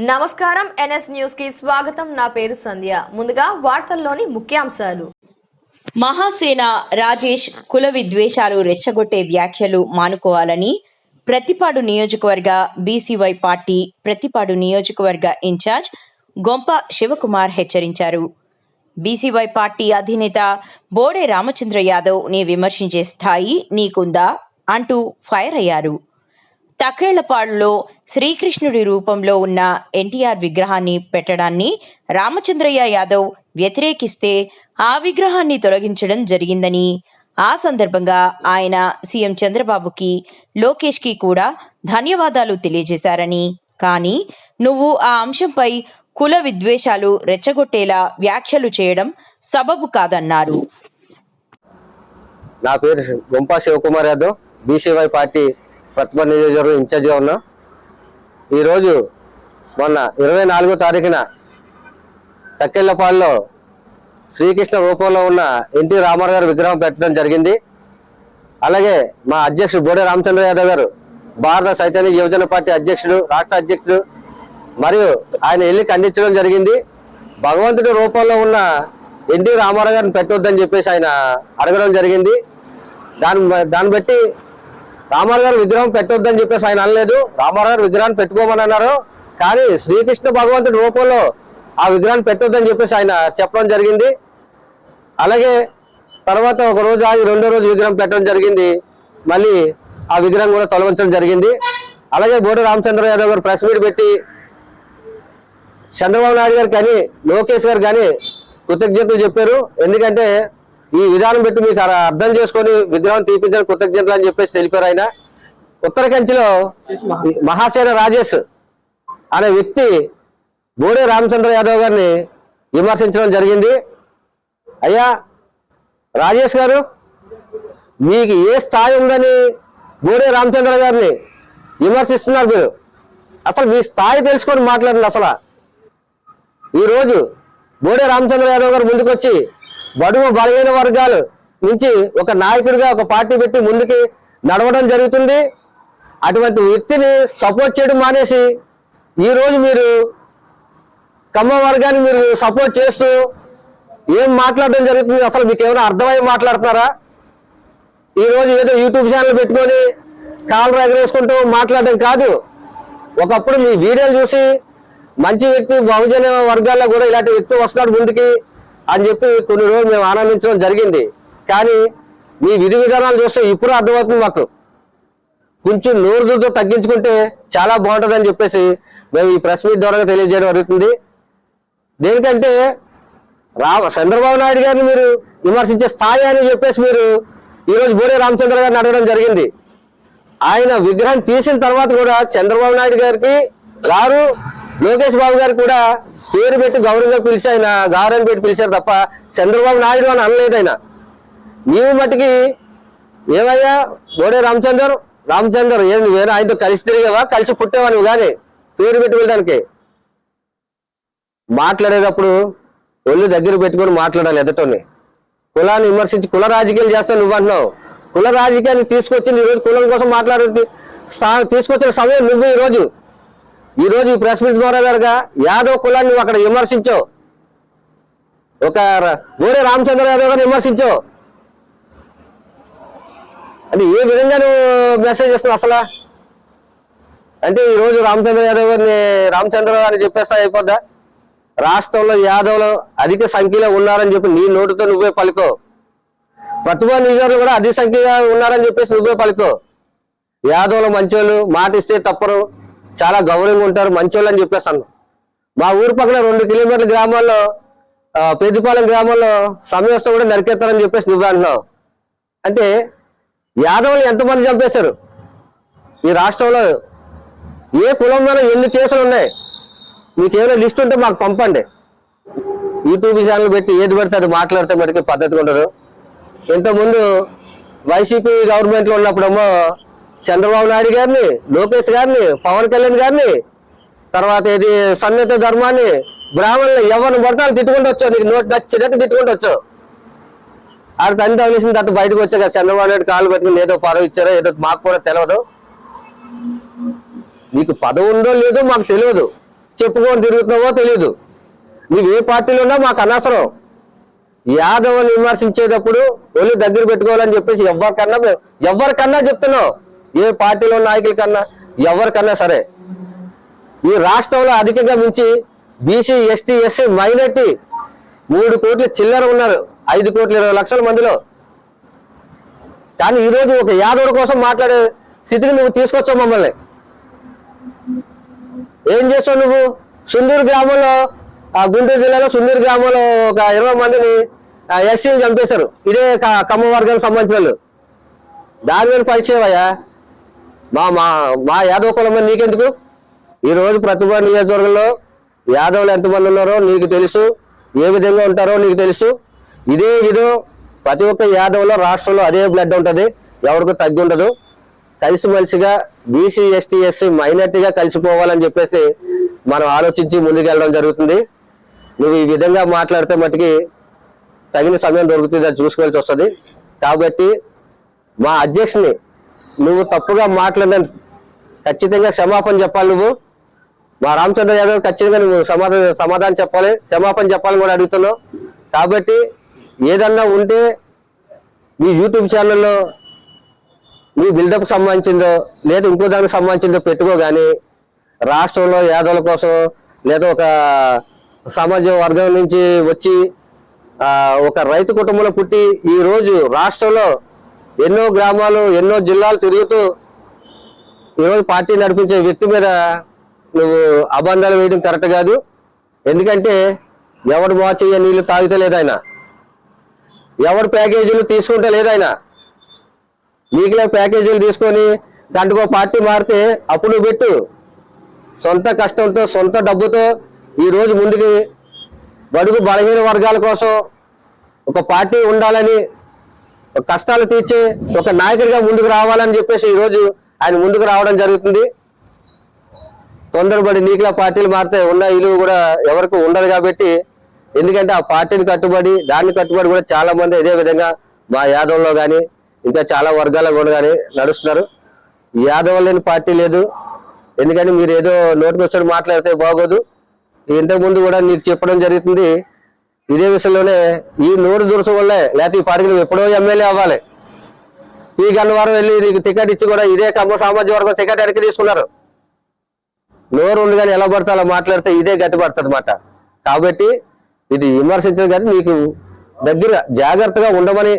నమస్కారం ఎన్ఎస్ న్యూస్కి స్వాగతం. నా పేరు సంధ్య. ముందుగా వార్తల్లోని ముఖ్యాంశాలు. మహాసేన రాజేష్ కుల విద్వేషాలు రెచ్చగొట్టే వ్యాఖ్యలు మానుకోవాలని ప్రతిపాడు నియోజకవర్గ బీసీవై పార్టీ ప్రతిపాడు నియోజకవర్గ ఇన్ఛార్జ్ గొంప శివకుమార్ హెచ్చరించారు. బీసీవై పార్టీ అధినేత బోడే రామచంద్ర యాదవ్ని విమర్శించే స్థాయి నీకుందా అంటూ ఫైర్ అయ్యారు. తక్కేళ్ళపాడులో శ్రీకృష్ణుడి రూపంలో ఉన్న ఎన్టీఆర్ విగ్రహాన్ని పెట్టడాన్ని రామచంద్రయ్య యాదవ్ వ్యతిరేకిస్తే ఆ విగ్రహాన్ని తొలగించడం జరిగిందని ఆ సందర్భంగా ఆయన సీఎం చంద్రబాబుకి లోకేష్కి కూడా ధన్యవాదాలు తెలియజేశారని. కానీ నువ్వు ఆ అంశంపై కుల విద్వేషాలు రెచ్చగొట్టేలా వ్యాఖ్యలు చేయడం సబబు కాదన్నారు. నా పేరు గుంపా శివకుమార్ యాదవ్ బీసీవై పార్టీ ప్రతిభ నియోజకవర్గం ఇన్ఛార్జిగా ఉన్నా. ఈరోజు మొన్న ఇరవై నాలుగో తారీఖున తక్కెళ్ళపాడులో శ్రీకృష్ణ రూపంలో ఉన్న ఎన్టీ రామారావు గారు విగ్రహం పెట్టడం జరిగింది. అలాగే మా అధ్యక్షుడు బోడే రామచంద్ర యాదవ్ గారు భారత చైతన్య యువజన పార్టీ అధ్యక్షుడు రాష్ట్ర అధ్యక్షుడు మరియు ఆయన వెళ్ళి ఖండించడం జరిగింది. భగవంతుడి రూపంలో ఉన్న ఎన్టీ రామారావు గారిని పెట్టొద్దని చెప్పేసి ఆయన అడగడం జరిగింది. దాని దాన్ని బట్టి రామారావు గారు విగ్రహం పెట్టొద్దని చెప్పేసి ఆయన అనలేదు. రామారావు గారు విగ్రహాన్ని పెట్టుకోమని అన్నారు. కానీ శ్రీకృష్ణ భగవంతుడి రూపంలో ఆ విగ్రహాన్ని పెట్టొద్దని చెప్పేసి ఆయన చెప్పడం జరిగింది. అలాగే తర్వాత ఒక రోజు ఆగి రెండో రోజు విగ్రహం పెట్టడం జరిగింది. మళ్ళీ ఆ విగ్రహం కూడా తొలగించడం జరిగింది. అలాగే బోడి రామచంద్ర యాదవ్ గారు ప్రెస్ మీట్ పెట్టి చంద్రబాబు నాయుడు గారు కానీ లోకేష్ గారు కానీ కృతజ్ఞతలు చెప్పారు. ఎందుకంటే ఈ విధానం పెట్టి మీకు అర్థం చేసుకొని విగ్రహం తీపించడం కృతజ్ఞతలు అని చెప్పేసి తెలిపారు ఆయన. ఉత్తర కంచిలో మహాసేన రాజేష్ అనే వ్యక్తి బోడే రామచంద్ర యాదవ్ గారిని విమర్శించడం జరిగింది. అయ్యా రాజేష్ గారు మీకు ఏ స్థాయి ఉందని బోడే రామచంద్ర గారిని విమర్శిస్తున్నారు మీరు? అసలు మీ స్థాయి తెలుసుకొని మాట్లాడండి అసలు. ఈరోజు బోడే రామచంద్ర యాదవ్ గారు ముందుకొచ్చి బడుగు బలహీన వర్గాలు నుంచి ఒక నాయకుడిగా ఒక పార్టీ పెట్టి ముందుకి నడవడం జరుగుతుంది. అటువంటి వ్యక్తిని సపోర్ట్ చేయడం మానేసి ఈరోజు మీరు కమ్మ వర్గాన్ని మీరు సపోర్ట్ చేస్తూ ఏం మాట్లాడడం జరుగుతుంది? అసలు మీకు ఏమైనా అర్థమై మాట్లాడుతున్నారా? ఈ రోజు ఏదో యూట్యూబ్ ఛానల్ పెట్టుకొని కాళ్ళు ఎగరేసుకుంటూ మాట్లాడడం కాదు. ఒకప్పుడు మీ వీడియోలు చూసి మంచి వ్యక్తి బహుజన వర్గాల్లో కూడా ఇలాంటి వ్యక్తి వస్తున్నాడు ముందుకి. అని చెప్పి కొన్ని రోజులు మేము ఆనందించడం జరిగింది. కానీ మీ విధి విధానాలు చూస్తే ఇప్పుడు అర్థమవుతుంది మాకు. కొంచెం నోరుతో తగ్గించుకుంటే చాలా బాగుంటుందని చెప్పేసి మేము ఈ ప్రెస్ మీట్ ద్వారా తెలియజేయడం జరుగుతుంది. దేనికంటే రా చంద్రబాబు నాయుడు గారిని మీరు విమర్శించే స్థాయి అని చెప్పేసి మీరు ఈరోజు బోరే రామచంద్ర గారిని అడగడం జరిగింది. ఆయన విగ్రహం తీసిన తర్వాత కూడా చంద్రబాబు నాయుడు గారికి గారు లోకేష్ బాబు గారు కూడా పేరు పెట్టి గౌరవంగా పిలిచి ఆయన గౌరవం పెట్టి పిలిచారు తప్ప చంద్రబాబు నాయుడు అని అనలేదు ఆయన. నీవు మట్టుకి ఏమయ్యా? బోడే రామచందర్ రామచందర్ ఏం నువ్వేనా ఆయనతో కలిసి తిరిగేవా? కలిసి పుట్టేవా నువ్వు కానీ పేరు పెట్టి వెళ్ళడానికి మాట్లాడేటప్పుడు ఒళ్ళు దగ్గర పెట్టుకొని మాట్లాడాలి ఎదటోని. కులాన్ని విమర్శించి కుల రాజకీయాలు చేస్తావు నువ్వు అంటున్నావు. కుల రాజకీయాన్ని తీసుకొచ్చి ఈరోజు కులం కోసం మాట్లాడే సా- తీసుకొచ్చిన సమయం నువ్వు ఈరోజు. ఈ రోజు ఈ ప్రెస్ మీట్ ద్వారా జరగా యాదవ్ కులాన్ని అక్కడ విమర్శించావు ఒక గోరే రామచంద్ర యాదవ్ గారిని విమర్శించావు అంటే ఏ విధంగా నువ్వు మెసేజ్ చేస్తున్నావు అసలు? అంటే ఈ రోజు రామచంద్ర యాదవ్ గారిని రామచంద్ర అని చెప్పేస్తా అయిపోద్దా? రాష్ట్రంలో యాదవ్లు అధిక సంఖ్యలో ఉన్నారని చెప్పి నీ నోటితో నువ్వే పలుకో. ప్రతిభా నిజాలు కూడా అధిక సంఖ్యగా ఉన్నారని చెప్పేసి నువ్వే పలుకో. యాదవ్లు మంచోళ్ళు మాట ఇస్తే తప్పరు. చాలా గౌరవంగా ఉంటారు మంచోళ్ళు అని చెప్పేస్తాను మా ఊరు పక్కన రెండు కిలోమీటర్ల గ్రామాల్లో పెద్దపాలెం గ్రామంలో సమయస్థ కూడా నరికేస్తారని చెప్పేసి నువ్వు అంటున్నావు. అంటే యాదవులు ఎంతమంది చంపేశారు? ఈ రాష్ట్రంలో ఏ కులంలోనూ ఎన్ని కేసులు ఉన్నాయి? మీకు ఏమైనా లిస్ట్ ఉంటే మాకు పంపండి. యూట్యూబ్ ఛానల్ పెట్టి ఏది పెడితే అది మాట్లాడితే మటుకు పద్ధతిగా ఉండదు ఇంతకుముందు వైసీపీ గవర్నమెంట్లో ఉన్నప్పుడేమో చంద్రబాబు నాయుడు గారిని లోకేష్ గారిని పవన్ కళ్యాణ్ గారిని తర్వాత ఇది సన్నిహిత ధర్మాన్ని బ్రాహ్మణులు ఎవరిని పడితే తిట్టుకుంటొచ్చు నీకు నోటి నచ్చినట్టు తిట్టుకుంటొచ్చు వచ్చావు. ఆడ తల్లి తగిలిసిన తర్వాత బయటకు వచ్చాక చంద్రబాబు నాయుడు కాళ్ళు పెట్టుకుని ఏదో పదవి ఇచ్చారో ఏదో మాకు కూడా తెలియదు నీకు పదవి ఉందో లేదో మాకు తెలియదు చెప్పుకొని తిరుగుతున్నావో తెలియదు నువ్వు ఏ పార్టీలో ఉన్నా మాకు అనవసరం. యాదవ్ని విమర్శించేటప్పుడు ఒళ్ళు దగ్గర పెట్టుకోవాలని చెప్పేసి ఎవరికన్నా ఎవరికన్నా చెప్తున్నావు. ఏ పార్టీలో నాయకుల కన్నా ఎవరికన్నా సరే. ఈ రాష్ట్రంలో అధికంగా మించి బీసీ ఎస్టీ ఎస్సీ మైనార్టీ మూడు కోట్ల చిల్లర ఉన్నారు. ఐదు కోట్ల ఇరవై లక్షల మందిలో. కానీ ఈరోజు ఒక యాదవుడి కోసం మాట్లాడే స్థితికి నువ్వు తీసుకొచ్చావు మమ్మల్ని. ఏం చేస్తావు నువ్వు? సుందూరు గ్రామంలో ఆ గుంటూరు జిల్లాలో సుందూరు గ్రామంలో ఒక ఇరవై మందిని ఎస్సీలు చంపేశారు. ఇదే కమ్మ వర్గానికి సంబంధించిన వాళ్ళు. దాని మీద పరిచయమయ్యా మా మా మా యాదవ కులం నీకెందుకు? ఈరోజు ప్రతిభ నియోజకవర్గంలో యాదవులు ఎంతమంది ఉన్నారో నీకు తెలుసు ఏ విధంగా ఉంటారో నీకు తెలుసు. ఇదే విధం ప్రతి ఒక్క యాదవ్లో రాష్ట్రంలో అదే బ్లడ్ ఉంటుంది ఎవరికి తగ్గి ఉండదు. కలిసిమెలిసిగా బీసీ ఎస్టీ ఎస్సీ మైనార్టీగా కలిసిపోవాలని చెప్పేసి మనం ఆలోచించి ముందుకెళ్ళడం జరుగుతుంది. నువ్వు ఈ విధంగా మాట్లాడితే మటుకి తగిన సమయం దొరుకుతుంది అది చూసుకోవాల్సి వస్తుంది. కాబట్టి మా అధ్యక్షుని నువ్వు తప్పుగా మాట్లాడిన ఖచ్చితంగా క్షమాపణ చెప్పాలి నువ్వు. మా రామచంద్ర యాదవ్ ఖచ్చితంగా నువ్వు సమాధానం సమాధానం చెప్పాలి. క్షమాపణ చెప్పాలని కూడా అడుగుతున్నావు. కాబట్టి ఏదన్నా ఉంటే మీ యూట్యూబ్ ఛానల్లో మీ బిల్డప్ సంబంధించిందో లేదా ఇంకో దానికి సంబంధించిందో పెట్టుకో కానీ రాష్ట్రంలో యాదవుల కోసం లేదా ఒక సమాజ వర్గం నుంచి వచ్చి ఒక రైతు కుటుంబంలో పుట్టి ఈరోజు రాష్ట్రంలో ఎన్నో గ్రామాలు ఎన్నో జిల్లాలు తిరుగుతూ ఈరోజు పార్టీ నడిపించే వ్యక్తి మీద నువ్వు అబంధాలు వేయడం కరెక్ట్ కాదు. ఎందుకంటే ఎవడు మోచయ్య నీళ్ళు తాగితే లేదు ఆయన ఎవడు ప్యాకేజీలు తీసుకుంటే లేదు ఆయన నీకులే ప్యాకేజీలు తీసుకొని దాంట్లో పార్టీ మారితే అప్పుడు పెట్టు. సొంత కష్టంతో సొంత డబ్బుతో ఈరోజు ముందుకి బడుగు బలహీన వర్గాల కోసం ఒక పార్టీ ఉండాలని కష్టాలు తీర్చే ఒక నాయకుడిగా ముందుకు రావాలని చెప్పేసి ఈరోజు ఆయన ముందుకు రావడం జరుగుతుంది. తొందరపడి నీకుల పార్టీలు మారితే ఉన్న ఇల్లు కూడా ఎవరికి ఉండదు కాబట్టి ఎందుకంటే ఆ పార్టీని కట్టుబడి దాన్ని కట్టుబడి కూడా చాలా మంది ఇదే విధంగా మా యాదవ్లో కానీ ఇంకా చాలా వర్గాల్లో కూడా కానీ నడుస్తున్నారు. యాదవ్ లేని పార్టీ లేదు. ఎందుకంటే మీరు ఏదో నోటికి వచ్చిన మాట్లాడితే బాగోదు. ఇంతకు ముందు కూడా నీకు చెప్పడం జరుగుతుంది. ఇదే విషయంలోనే ఈ నోరు దురుసు వల్లే లేకపోతే ఈ పార్టీకి నువ్వు ఎప్పుడో ఎమ్మెల్యే అవ్వాలి. ఈ గన్నవారం వెళ్ళి నీకు టికెట్ ఇచ్చి కూడా ఇదే కమ్మ సామాజిక వర్గం టికెట్ వెనక్కి తీసుకున్నారు. నోరు ఉంది కానీ ఎలా పడితే అలా మాట్లాడితే ఇదే గతి పడుతుంది అన్నమాట. కాబట్టి ఇది విమర్శించదు కానీ నీకు దగ్గర జాగ్రత్తగా ఉండమని